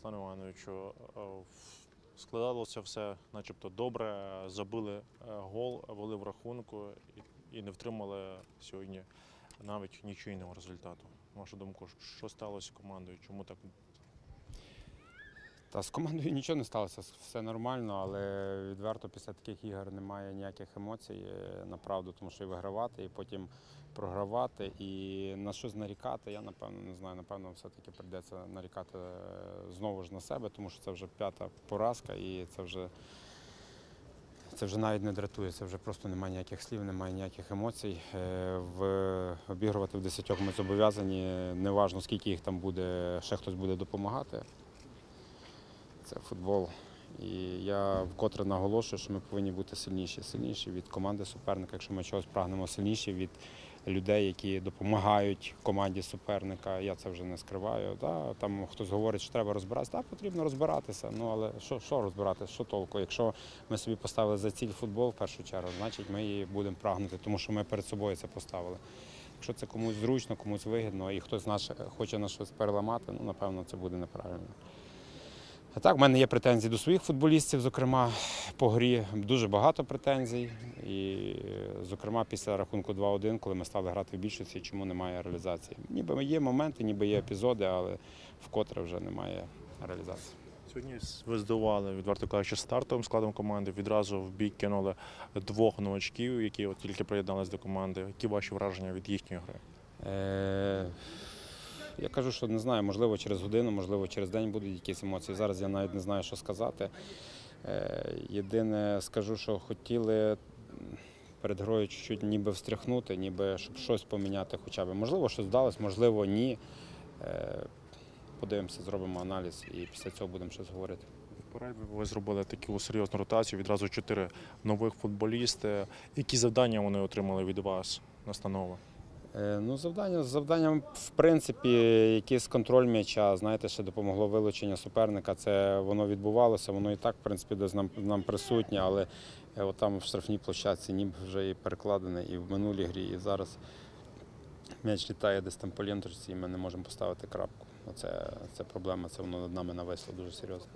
Слава Івановичу, е, складалося все начебто добре. Забили е, гол, вели в рахунку і- не втримали сьогодні навіть нічийного результату. Вашу думку, що сталося командою? Чому так Та з командою нічого не сталося, все нормально, але відверто після таких ігор немає ніяких емоцій е, направду, тому що і вигравати, і потім програвати. І на щось нарікати, я напевно не знаю. Напевно, все-таки прийдеться нарікати е, знову ж на себе, тому що це вже п'ята поразка, і це вже. Це вже навіть не дратує, це вже просто немає ніяких слів, немає ніяких емоцій. Е, В, обігрувати в десятьох ми зобов'язані, неважно скільки їх там буде, ще хтось буде допомагати. Це футбол. І я вкотре наголошую, що ми повинні бути сильніші, сильніші від команди суперника. Якщо ми чогось прагнемо сильніші від людей, які допомагають команді суперника. Я це вже не скриваю. Да? Там хтось говорить, що треба розбиратися. Так, потрібно розбиратися. Ну але що, що розбиратися? Що толку? Якщо ми собі поставили за ціль футбол в першу чергу, значить ми її будемо прагнути, тому що ми перед собою це поставили. Якщо це комусь зручно, комусь вигідно, і хтось наш хоче на щось переламати, ну напевно це буде неправильно. А так, в мене є претензії до своїх футболістів, зокрема по грі дуже багато претензій. І, зокрема, після рахунку 2-1, коли ми стали грати в більшості, чому немає реалізації. Ніби є моменти, ніби є епізоди, але вкотре вже немає реалізації. Сьогодні ви здивували, відверто кажучи, стартовим складом команди. Відразу в бік кинули двох новачків, які от тільки приєдналися до команди. Які ваші враження від їхньої гри? Е, я кажу, що не знаю, можливо, через годину, можливо, через день будуть якісь емоції. Зараз я навіть не знаю, що сказати. Е, єдине, скажу, що хотіли перед грою чуть-чуть ніби встряхнути, ніби щоб щось поміняти хоча б. Можливо, щось вдалося, можливо, ні. Е, подивимося, зробимо аналіз і після цього будемо щось говорити. В ви зробили таку серйозну ротацію. Відразу чотири нових футболісти. Які завдання вони отримали від вас настанови? Е, Ну, завдання, завданням, в принципі, якийсь контроль м'яча, знаєте, ще допомогло вилучення суперника. Це воно відбувалося, воно і так, в принципі, десь нам, нам присутнє, але е, от там в штрафній площадці ніби вже і перекладене, і в минулій грі, і зараз м'яч літає десь там по ленточці, і ми не можемо поставити крапку. Оце, це проблема, це воно над нами нависло дуже серйозно.